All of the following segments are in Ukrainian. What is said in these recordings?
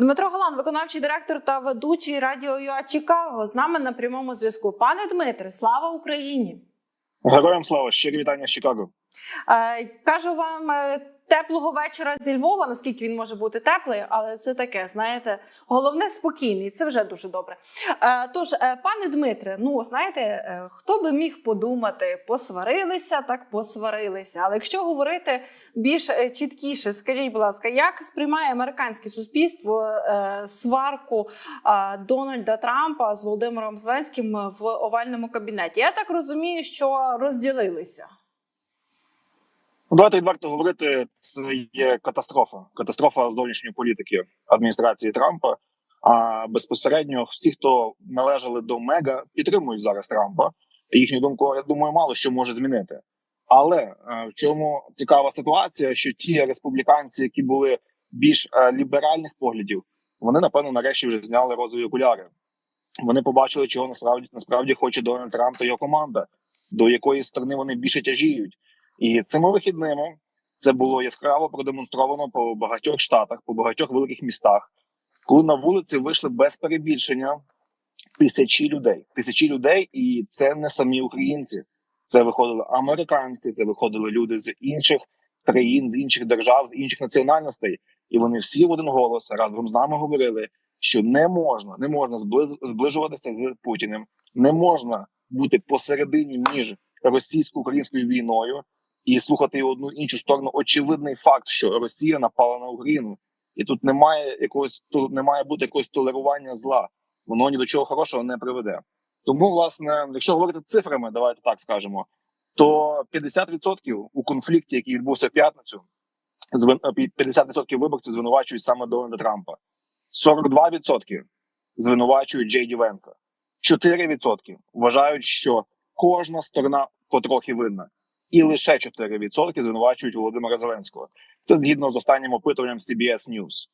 Дмитро Голан, виконавчий директор та ведучий радіо ЮА Чикаго, з нами на прямому зв'язку. Пане Дмитре, слава Україні! Героям слава щирі вітання з Чикаго. Е, кажу вам е, теплого вечора зі Львова, наскільки він може бути теплий, але це таке, знаєте, головне спокійний. Це вже дуже добре. Е, тож, е, пане Дмитре, ну знаєте, е, хто би міг подумати, посварилися, так посварилися. Але якщо говорити більш чіткіше, скажіть, будь ласка, як сприймає американське суспільство сварку Дональда Трампа з Володимиром Зеленським в овальному кабінеті? Я так розумію, що розділилися. Ну, давайте відверто говорити, це є катастрофа. Катастрофа зовнішньої політики адміністрації Трампа. А безпосередньо всі, хто належали до Мега, підтримують зараз Трампа. Їхню думку, я думаю, мало що може змінити. Але е, в чому цікава ситуація, що ті республіканці, які були більш е, ліберальних поглядів, вони напевно нарешті вже зняли розові окуляри. Вони побачили, чого насправді насправді хоче Дональд Трамп та його команда, до якої сторони вони більше тяжіють. І цими вихідними це було яскраво продемонстровано по багатьох штатах, по багатьох великих містах, коли на вулиці вийшли без перебільшення тисячі людей. Тисячі людей, і це не самі українці. Це виходили американці, це виходили люди з інших країн, з інших держав, з інших національностей, і вони всі в один голос разом з нами говорили, що не можна, не можна зближ- зближуватися з Путіним, не можна бути посередині між російсько-українською війною і слухати одну іншу сторону. Очевидний факт, що Росія напала на Україну, і тут немає якогось тут не має бути якогось толерування зла. Воно ні до чого хорошого не приведе. Тому, власне, якщо говорити цифрами, давайте так скажемо, то 50% у конфлікті, який відбувся в п'ятницю, звин- е, 50% виборців звинувачують саме Дональда Трампа, 42% звинувачують Джей Ді Венса, 4% вважають, що кожна сторона потрохи винна, і лише 4% звинувачують Володимира Зеленського. Це згідно з останнім опитуванням CBS News.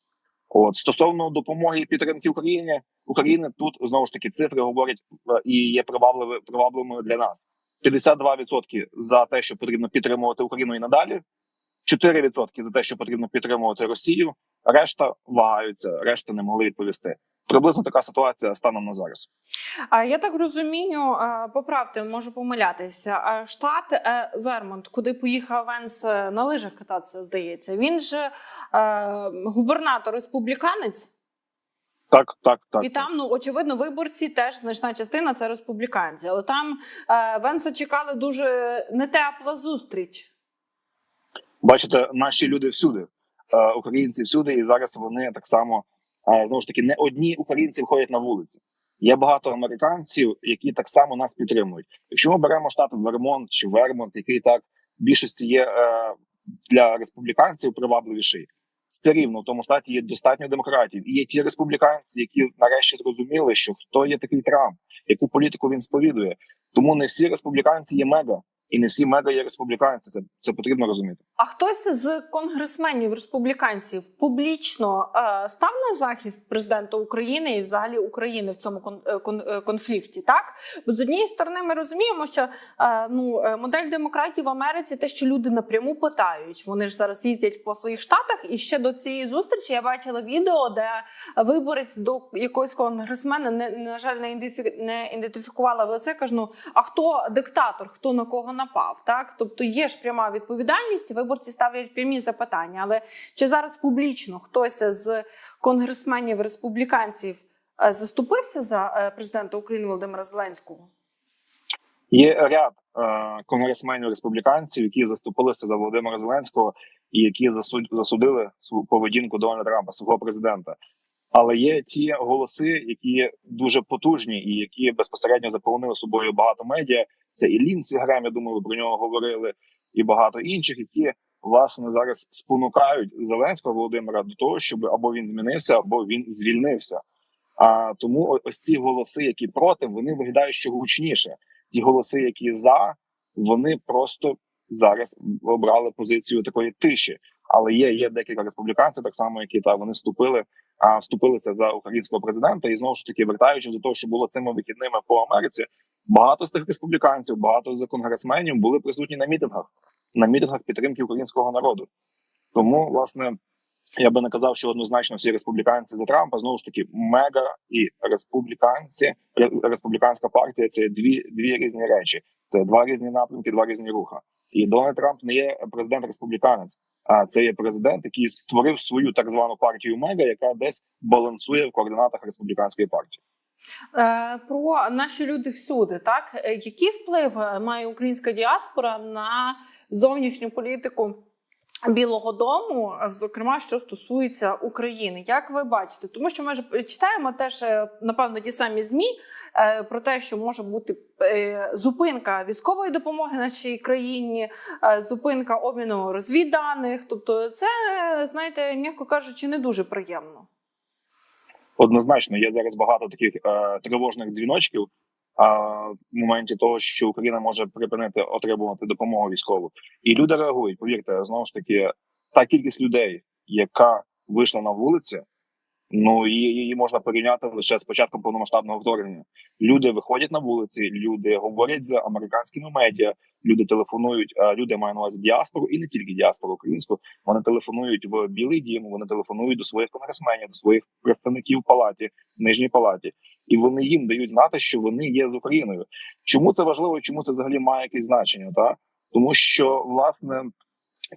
От стосовно допомоги і підтримки Україні, України тут знову ж таки цифри говорять е, і є привабливі привабливими для нас. 52% за те, що потрібно підтримувати Україну і надалі, 4% за те, що потрібно підтримувати Росію. Решта вагаються, решта не могли відповісти. Приблизно така ситуація станом на зараз. А я так розумію, поправте, можу помилятися. Штат е, Вермонт, куди поїхав Венс е, на лижах кататися, здається. Він же е, губернатор республіканець, Так, так, так. і там, ну очевидно, виборці теж значна частина це республіканці. Але там е, Венса чекали дуже нетепла зустріч. Бачите, наші люди всюди, е, українці всюди, і зараз вони так само знову ж таки не одні українці виходять на вулиці. Є багато американців, які так само нас підтримують. Якщо ми беремо штат Вермонт чи Вермонт, який так в більшості є е, для республіканців привабливіший, все рівно в тому штаті є достатньо демократів. І є ті республіканці, які нарешті зрозуміли, що хто є такий Трамп, яку політику він сповідує. Тому не всі республіканці є мега, і не всі мега є республіканці. Це, це потрібно розуміти. А хтось з конгресменів республіканців публічно е, став на захист президента України і взагалі України в цьому кон, е, кон, е, конфлікті. Так, бо з однієї сторони ми розуміємо, що е, ну е, модель демократії в Америці те, що люди напряму питають. Вони ж зараз їздять по своїх штатах. І ще до цієї зустрічі я бачила відео, де виборець до якогось конгресмена не на жаль не ідентифікувала в лице. Кажу, ну, а хто диктатор, хто на кого напав? Так, тобто є ж пряма відповідальність. Виборці ставлять прямі запитання. Але чи зараз публічно хтось з конгресменів республіканців е, заступився за е, президента України Володимира Зеленського? Є ряд е, конгресменів республіканців, які заступилися за Володимира Зеленського і які засуд, засудили свою поведінку Дональда Трампа, свого президента. Але є ті голоси, які дуже потужні і які безпосередньо заповнили собою багато медіа. Це і Лінсі Грем, я думаю, ви про нього говорили, і багато інших, які власне зараз спонукають Зеленського Володимира до того, щоб або він змінився, або він звільнився. А тому ось ці голоси, які проти, вони виглядають ще гучніше. Ті голоси, які за, вони просто зараз обрали позицію такої тиші. Але є, є декілька республіканців, так само, які та вони вступили, а вступилися за українського президента, і знову ж таки, вертаючись до того, що було цими вихідними по Америці, багато з тих республіканців, багато з конгресменів були присутні на мітингах, на мітингах підтримки українського народу. Тому, власне, Я би не казав, що однозначно всі республіканці за Трампа. Знову ж таки, мега і республіканці, республіканська партія це дві дві різні речі. Це два різні напрямки, два різні руха. І Дональд Трамп не є президент республіканець, а це є президент, який створив свою так звану партію Мега, яка десь балансує в координатах республіканської партії. Е, Про наші люди всюди, так Е, який вплив е, має українська діаспора на зовнішню політику Білого Дому, зокрема, що стосується України, як ви бачите, тому що ми ж читаємо теж напевно ті самі змі про те, що може бути зупинка військової допомоги нашій країні, зупинка обміну розвідданих. Тобто, це знаєте, м'яко кажучи, не дуже приємно. Однозначно, є зараз багато таких е, тривожних дзвіночків. А в моменті того, що Україна може припинити отримувати допомогу військову, і люди реагують. Повірте, знову ж таки, та кількість людей, яка вийшла на вулиці, ну її, можна порівняти лише з початком повномасштабного вторгнення. Люди виходять на вулиці, люди говорять з американськими медіа, люди телефонують. Люди я маю на увазі діаспору і не тільки діаспору українську. Вони телефонують в Білий Дім, вони телефонують до своїх конгресменів, до своїх представників палаті, в нижній палаті, і вони їм дають знати, що вони є з Україною. Чому це важливо? Чому це взагалі має якесь значення? Та тому, що власне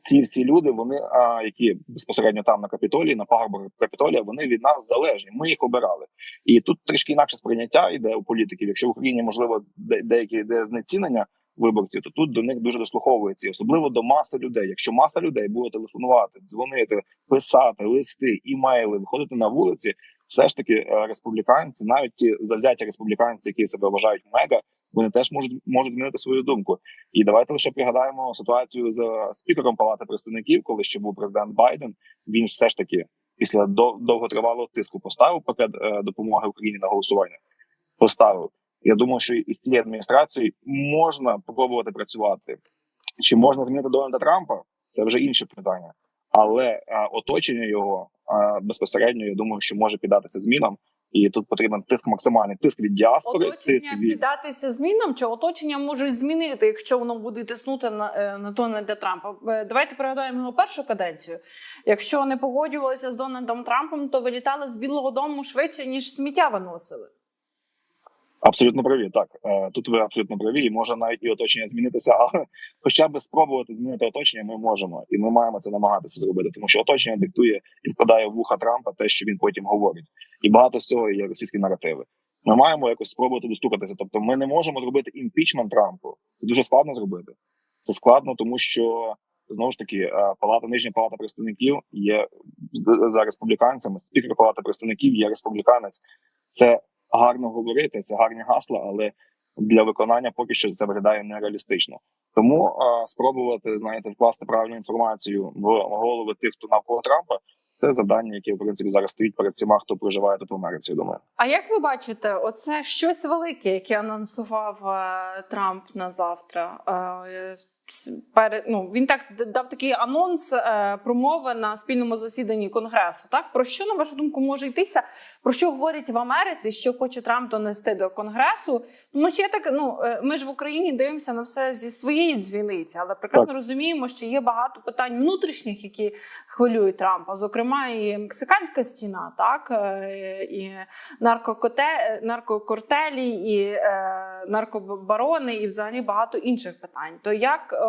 ці всі люди, вони а, які безпосередньо там на капітолії, на пагорбах капітолія, вони від нас залежні. Ми їх обирали, і тут трішки інакше сприйняття йде у політиків. Якщо в Україні можливо де- деякі йде знецінення виборців, то тут до них дуже дослуховується, особливо до маси людей. Якщо маса людей буде телефонувати, дзвонити, писати листи, імейли, виходити на вулиці, все ж таки е, республіканці, навіть ті завзяті республіканці, які себе вважають мега, вони теж можуть можуть змінити свою думку. І давайте лише пригадаємо ситуацію з спікером Палати представників, коли ще був президент Байден. Він все ж таки після довготривалого тиску поставив пакет е, допомоги Україні на голосування. Поставив. Я думаю, що із цією адміністрацією можна спробувати працювати. Чи можна змінити Дональда Трампа? Це вже інше питання. Але е, оточення його е, безпосередньо, я думаю, що може піддатися змінам, і тут потрібен тиск максимальний тиск від діаспори, тиск від піддатися змінам, чи оточення можуть змінити, якщо воно буде тиснути на, е, на Дональда Трампа. Давайте пригадаємо його першу каденцію. Якщо не погоджувалися з Дональдом Трампом, то вилітали з Білого Дому швидше ніж сміття виносили. Абсолютно праві. Так Е, тут ви абсолютно праві, і може навіть і оточення змінитися, але хоча б спробувати змінити оточення, ми можемо, і ми маємо це намагатися зробити, тому що оточення диктує і вкладає в вуха Трампа те, що він потім говорить, і багато з цього є російські наративи. Ми маємо якось спробувати достукатися. Тобто, ми не можемо зробити імпічмент Трампу. Це дуже складно зробити. Це складно, тому що знову ж таки е, палата нижня палата представників є за республіканцями. Спікер палати представників є республіканець. Це гарно говорити, це гарні гасла, але для виконання поки що це виглядає нереалістично. Тому а, спробувати знаєте вкласти правильну інформацію в голови тих, хто навколо Трампа, це завдання, яке в принципі зараз стоїть перед всіма, хто проживає тут в Америці. Думаю. А як ви бачите, оце щось велике, яке анонсував е, Трамп на завтра? Е, ну, він так дав такий анонс е, промови на спільному засіданні конгресу. Так про що на вашу думку може йтися? Про що говорять в Америці? Що хоче Трамп донести до конгресу? Тому що я так ну е, ми ж в Україні дивимося на все зі своєї дзвіниці, але прекрасно розуміємо, що є багато питань внутрішніх, які хвилюють Трампа, зокрема і мексиканська стіна, так е, і наркокоте, наркокортелі, і наркобарони, і взагалі багато інших питань. То як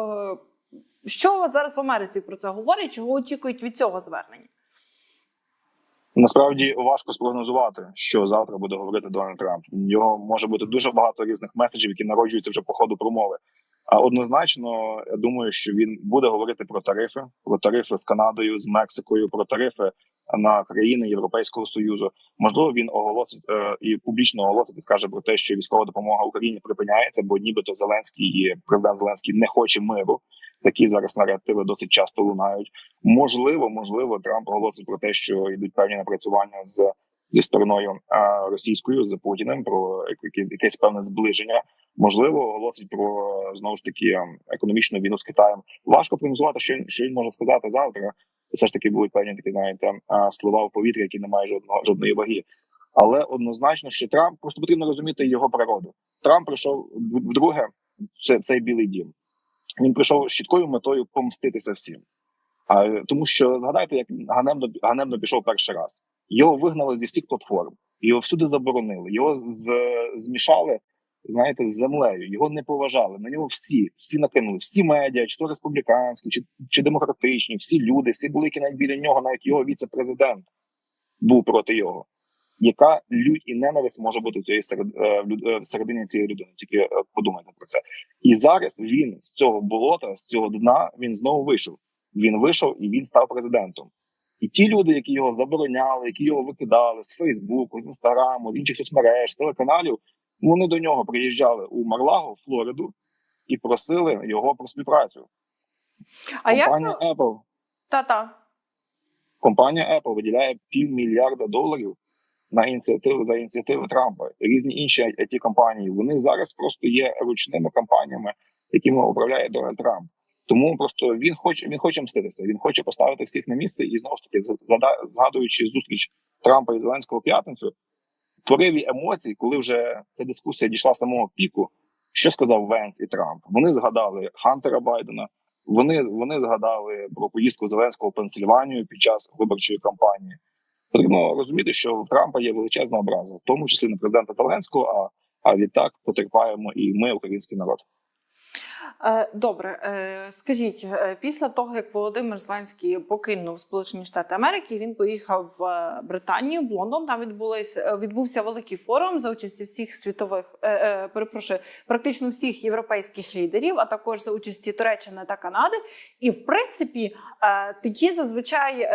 що зараз в Америці про це говорять? Чого очікують від цього звернення? Насправді важко спрогнозувати, що завтра буде говорити Дональд Трамп. У нього може бути дуже багато різних меседжів, які народжуються вже по ходу промови. А однозначно, я думаю, що він буде говорити про тарифи, про тарифи з Канадою, з Мексикою, про тарифи на країни Європейського союзу. Можливо, він оголосить е, і публічно оголосить і скаже про те, що військова допомога Україні припиняється, бо нібито Зеленський і президент Зеленський не хоче миру. Такі зараз наративи досить часто лунають. Можливо, можливо, Трамп оголосить про те, що йдуть певні напрацювання з зі стороною а, російською з Путіним про якесь певне зближення. Можливо, оголосить про знову ж таки ем, економічну війну з Китаєм. Важко прогнозувати, що що він може сказати завтра. Все ж таки будуть певні такі, знаєте, слова в повітрі, які не мають жодного жодної ваги. Але однозначно, що Трамп просто потрібно розуміти його природу. Трамп прийшов вдруге. Це цей білий дім. Він прийшов з чіткою метою помститися всім. А тому, що згадайте, як ганебно ганебно пішов перший раз. Його вигнали зі всіх платформ, його всюди заборонили. Його з, змішали, знаєте, з землею. Його не поважали. На нього всі, всі накинули, всі медіа, чи то республіканські, чи, чи демократичні, всі люди, всі були, які навіть біля нього, навіть його віце-президент був проти його. Яка лють і ненависть може бути в цієї серед, е, в люд- е, всередині цієї людини? Тільки е, подумайте про це. І зараз він з цього болота, з цього дна, він знову вийшов. Він вийшов і він став президентом. І ті люди, які його забороняли, які його викидали з Фейсбуку, з Інстаграму, з інших соцмереж, телеканалів, вони до нього приїжджали у Марлаго, Флориду, і просили його про співпрацю. А як Компанія Apple, та-та. компанія Apple виділяє півмільярда доларів на ініціативи за ініціативи Трампа. Різні інші it компанії вони зараз просто є ручними компаніями, якими управляє Дональд Трамп. Тому просто він хоче він хоче мститися. Він хоче поставити всіх на місце і знову ж таки згадуючи зустріч Трампа і Зеленського п'ятницю, в пориві емоцій, коли вже ця дискусія дійшла самого піку, що сказав Венс і Трамп? Вони згадали Хантера Байдена. Вони вони згадали про поїздку Зеленського в Пенсильванію під час виборчої кампанії. Потрібно розуміти, що в Трампа є величезна образа, в тому числі на президента Зеленського. А, а відтак потерпаємо і ми, український народ. Е, Добре, Е, скажіть, е, після того як Володимир Зеленський покинув Сполучені Штати Америки, він поїхав в Британію, в Лондон. Там відбулись е, відбувся великий форум за участі всіх світових, перепрошую, практично всіх європейських лідерів, а також за участі Туреччини та Канади. І в принципі, такі зазвичай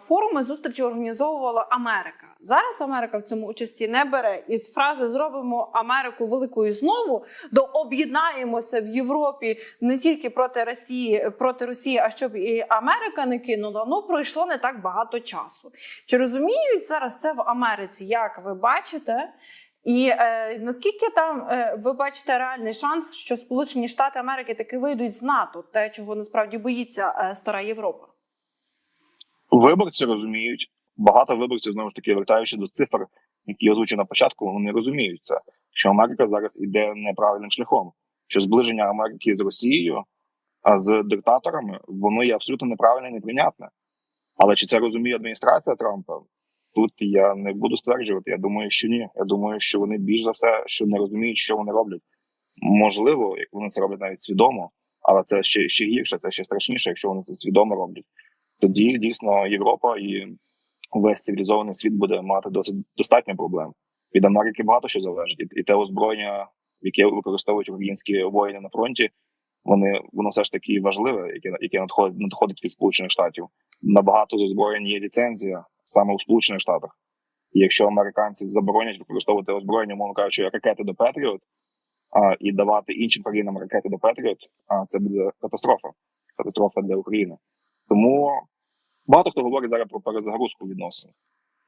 форуми зустрічі організовувала Америка. Зараз Америка в цьому участі не бере. І з фрази зробимо Америку великою знову до об'єднаємося в Європі не тільки проти Росії, проти Росії, а щоб і Америка не кинула. Ну пройшло не так багато часу. Чи розуміють зараз це в Америці? Як ви бачите? І е, наскільки там е, ви бачите реальний шанс, що Сполучені Штати Америки таки вийдуть з НАТО, те, чого насправді боїться е, стара Європа? Виборці розуміють. Багато виборців знову ж таки вертаючи до цифр, які озвучив на початку, вони розуміють це, що Америка зараз іде неправильним шляхом. Що зближення Америки з Росією, а з диктаторами, воно є абсолютно неправильне і неприйнятне. Але чи це розуміє адміністрація Трампа? Тут я не буду стверджувати. Я думаю, що ні. Я думаю, що вони більш за все, що не розуміють, що вони роблять. Можливо, як вони це роблять навіть свідомо, але це ще ще гірше, це ще страшніше, якщо вони це свідомо роблять. Тоді дійсно Європа і весь цивілізований світ буде мати досить достатньо проблем. Від Америки багато що залежить, і, те озброєння, яке використовують українські воїни на фронті, вони воно все ж таки важливе, яке яке надходить надходить від сполучених штатів. Набагато з озброєнь є ліцензія саме у Сполучених Штатах. І якщо американці заборонять використовувати озброєння, мовно кажучи, ракети до Петріот і давати іншим країнам ракети до Петріот, а це буде катастрофа. Катастрофа для України. Тому багато хто говорить зараз про перезагрузку відносин,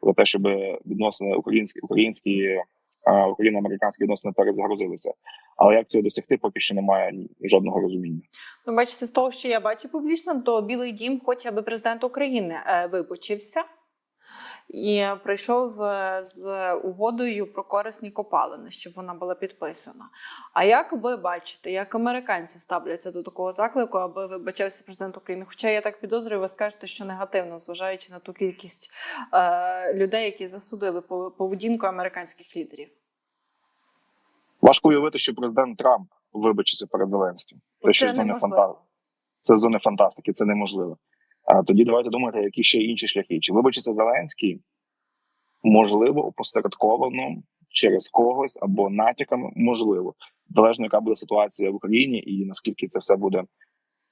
про те, щоб відносини українські, українські україно-американські відносини перезагрузилися. Але як цього досягти, поки що немає жодного розуміння. Ну, бачите, з того, що я бачу публічно, то Білий Дім хоче, аби президент України е, вибачився і прийшов е, з угодою про корисні копалини, щоб вона була підписана. А як ви бачите, як американці ставляться до такого заклику, аби вибачався президент України? Хоча я так підозрюю, ви скажете, що негативно, зважаючи на ту кількість е, людей, які засудили пов- поведінку американських лідерів. Важко уявити, що президент Трамп вибачиться перед Зеленським. Що Це з зони фантастики. Це зони фантастики, це неможливо. А тоді давайте думати, які ще інші шляхи. Чи вибачиться Зеленський? Можливо, опосередковано через когось або натяками, можливо. Залежно, яка буде ситуація в Україні, і наскільки це все буде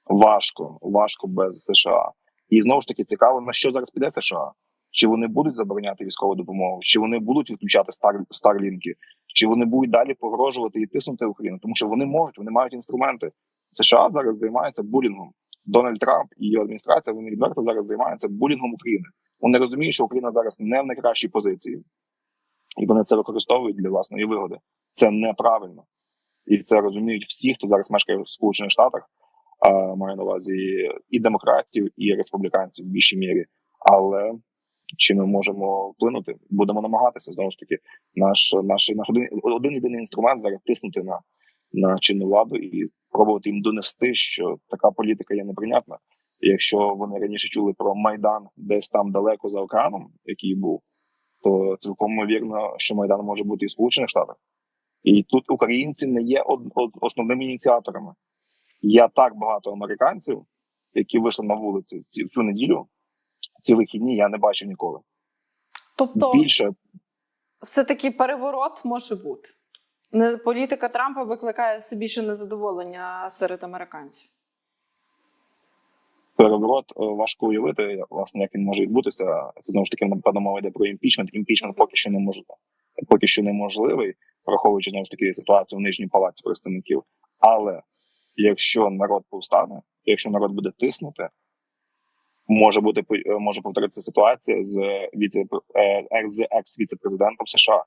важко, важко без США. І знову ж таки цікаво, на що зараз піде США. Чи вони будуть забороняти військову допомогу, чи вони будуть відключати стар старлінки, чи вони будуть далі погрожувати і тиснути Україну, тому що вони можуть, вони мають інструменти. США зараз займаються булінгом. Дональд Трамп і його адміністрація вони відверто зараз займаються булінгом України. Вони розуміють, що Україна зараз не в найкращій позиції, і вони це використовують для власної вигоди. Це неправильно, і це розуміють всі, хто зараз мешкає в Сполучених Штатах. Маю на увазі і демократів, і республіканців в більшій мірі. Але чи ми можемо вплинути? Будемо намагатися знову ж таки. Наш наш наш один, один єдиний інструмент зараз тиснути на, на чинну владу і пробувати їм донести, що така політика є неприйнятна, Якщо вони раніше чули про майдан десь там далеко за океаном, який був, то цілком ймовірно, що майдан може бути і в Сполучених Штатах. І тут українці не є основними ініціаторами. Є так багато американців, які вийшли на вулиці ці- цю неділю. Ці вихідні я не бачив ніколи. Тобто, Більше все-таки переворот може бути. Політика Трампа викликає все більше незадоволення серед американців. переворот е, важко уявити, власне, як він може відбутися. Це знову ж таки напевно мова йде про імпічмент. Імпічмент поки що не може поки що неможливий, враховуючи знову ж таки ситуацію в нижній палаті представників. Але якщо народ повстане, якщо народ буде тиснути, може бути е, може повторитися ситуація з віце е, з екс-віце-президентом США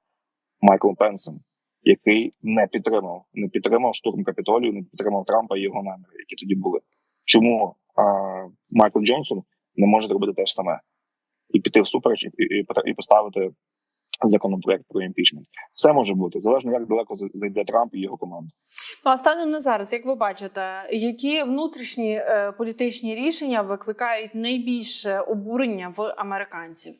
Майклом Пенсом, який не підтримав, не підтримав штурм Капітолію, не підтримав Трампа і його наміри, які тоді були. Чому а, Майкл Джонсон не може зробити те ж саме і піти всупереч і, і, і поставити законопроект про імпічмент? Все може бути залежно, як далеко зайде Трамп і його команда. Ну, а станом на зараз, як ви бачите, які внутрішні е, політичні рішення викликають найбільше обурення в американців?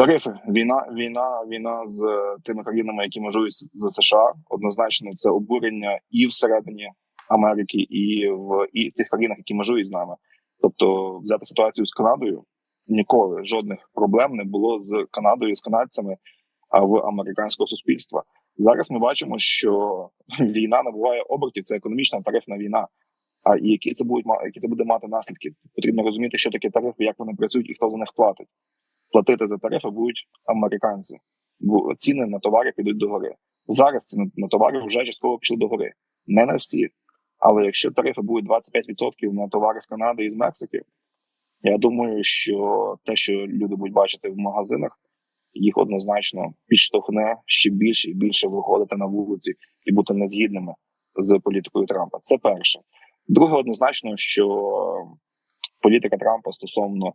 Тарифи, війна, війна, війна з е, тими країнами, які межують з- з США, однозначно це обурення і всередині Америки, і в і тих країнах, які межують з нами. Тобто, взяти ситуацію з Канадою ніколи жодних проблем не було з Канадою, з канадцями а в американського суспільства. Зараз ми бачимо, що війна набуває обертів, це економічна тарифна війна. А і які це будуть які це буде мати наслідки? Потрібно розуміти, що таке тарифи, як вони працюють і хто за них платить платити за тарифи будуть американці, бо ціни на товари підуть догори. Зараз ціни на товари вже частково пішли догори. Не на всі. Але якщо тарифи будуть 25% на товари з Канади і з Мексики, я думаю, що те, що люди будуть бачити в магазинах, їх однозначно підштовхне ще більше і більше виходити на вулиці і бути незгідними з політикою Трампа. Це перше. Друге, однозначно, що політика Трампа стосовно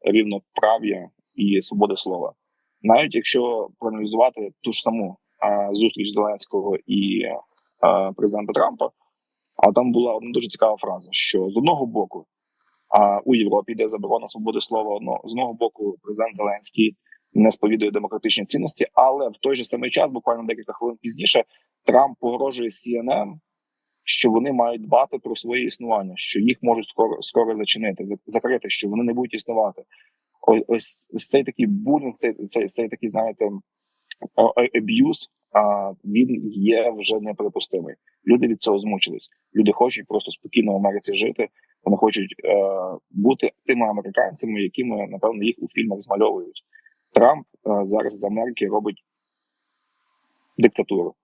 рівноправ'я і свободи слова. Навіть якщо проаналізувати ту ж саму зустріч Зеленського і президента Трампа, а там була одна дуже цікава фраза: що з одного боку у Європі йде заборона свободи слова, но з одного боку президент Зеленський не сповідує демократичні цінності, але в той же самий час, буквально декілька хвилин пізніше, Трамп погрожує CNN, що вони мають дбати про своє існування, що їх можуть скоро скоро зачинити, за- закрити, що вони не будуть існувати. Ось цей такий булінг, цей, цей, цей такий, знаєте, аб'юз, а він є вже неприпустимий. Люди від цього змучились. Люди хочуть просто спокійно в Америці жити. Вони хочуть е, бути тими американцями, якими напевно їх у фільмах змальовують. Трамп е, зараз з Америки робить диктатуру.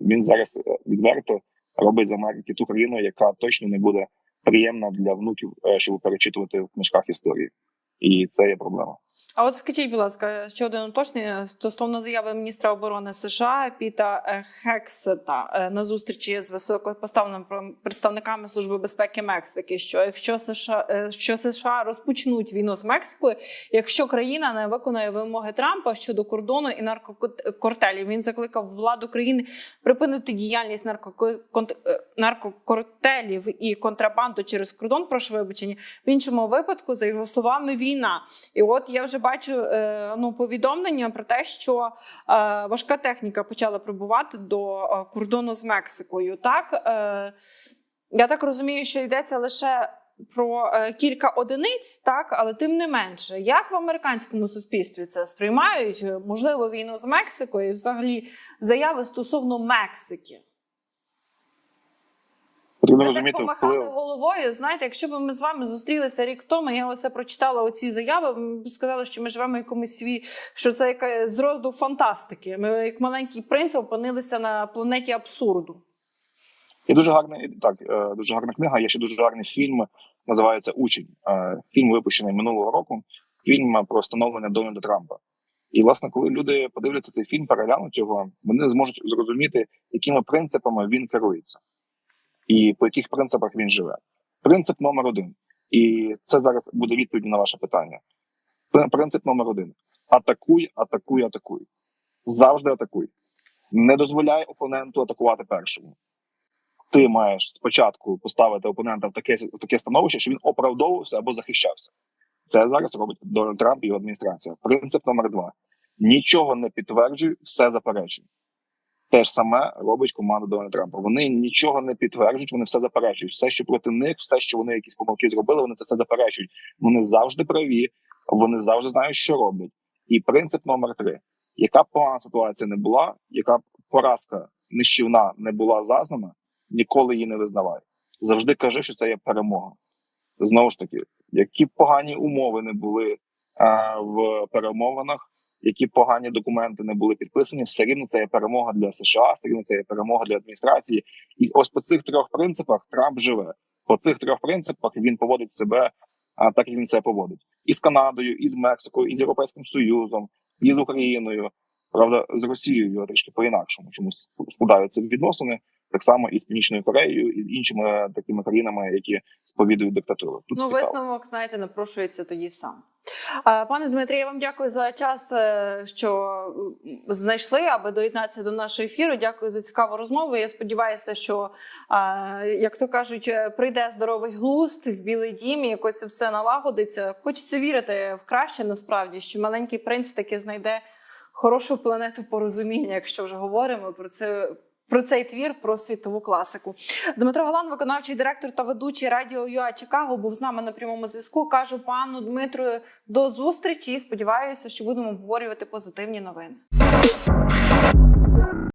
Він зараз е, відверто робить з Америки ту країну, яка точно не буде приємна для внуків, е, щоб перечитувати в книжках історії. І це є проблема. А от скажіть, будь ласка, ще один уточнення стосовно заяви міністра оборони США Піта е, Хексета е, на зустрічі з високопоставленими про- представниками служби безпеки Мексики. Що якщо США е, що США розпочнуть війну з Мексикою, якщо країна не виконає вимоги Трампа щодо кордону і наркокартелів, він закликав владу країни припинити діяльність наркоко- конт- наркокартелів і контрабанду через кордон. Прошу вибачення. В іншому випадку, за його словами, війна. І от я вже бачу е, ну, повідомлення про те, що е, важка техніка почала прибувати до е, кордону з Мексикою. Так я так розумію, що йдеться лише про кілька одиниць, так, але тим не менше, як в американському суспільстві це сприймають? Можливо, війну з Мексикою і взагалі заяви стосовно Мексики. Потрібно розуміти помахали вплив. головою. Знаєте, якщо б ми з вами зустрілися рік тому, я оце прочитала оці заяви. Ми сказали, що ми живемо в якомусь сві, що це яка з роду фантастики. Ми, як маленький принц, опинилися на планеті абсурду. Є дуже гарний так, е, дуже гарна книга. Є ще дуже гарний фільм. Називається Учень. Е, Фільм випущений минулого року. Фільм про становлення Дональда Трампа. І, власне, коли люди подивляться цей фільм, переглянуть його, вони зможуть зрозуміти, якими принципами він керується, і по яких принципах він живе. Принцип номер один. І це зараз буде відповідь на ваше питання. Принцип номер один: атакуй, атакуй, атакуй. Завжди атакуй. Не дозволяй опоненту атакувати першому. ти маєш спочатку поставити опонента в таке в таке становище, що він оправдовувався або захищався. Це зараз робить Дональд Трамп і його адміністрація. Принцип номер два: нічого не підтверджуй, все заперечуй. Те ж саме робить команда Дональда Трампа. Вони нічого не підтверджують, вони все заперечують. Все, що проти них, все, що вони якісь помилки зробили, вони це все заперечують. Вони завжди праві, вони завжди знають, що роблять. І принцип номер три: яка б погана ситуація не була, яка б поразка нищівна не була зазнана, ніколи її не визнавай. Завжди кажи, що це є перемога. Знову ж таки, які б погані умови не були а, в перемовинах, які погані документи не були підписані, все рівно це є перемога для США, все рівно це є перемога для адміністрації. І ось по цих трьох принципах Трамп живе. По цих трьох принципах він поводить себе а, так, як він себе поводить. І з Канадою, і з Мексикою, і з Європейським Союзом, і з Україною. Правда, з Росією трішки по-інакшому чомусь складаються відносини. Так само і з Північною Кореєю, і з іншими такими країнами, які сповідують диктатуру. Тут Ну, цікаво. висновок, знаєте, напрошується тоді сам. Пане Дмитрі, я вам дякую за час, е, що знайшли, аби доєднатися до нашого ефіру. Дякую за цікаву розмову. Я сподіваюся, що, як то кажуть, е, прийде здоровий глузд в Білий Дім, і якось це все налагодиться. Хочеться вірити в краще насправді, що маленький принц таки знайде хорошу планету порозуміння, якщо вже говоримо про це. Про цей твір, про світову класику. Дмитро Галан, виконавчий директор та ведучий радіо ЮА Чикаго, був з нами на прямому зв'язку. Кажу пану Дмитру до зустрічі. Сподіваюся, що будемо обговорювати позитивні новини.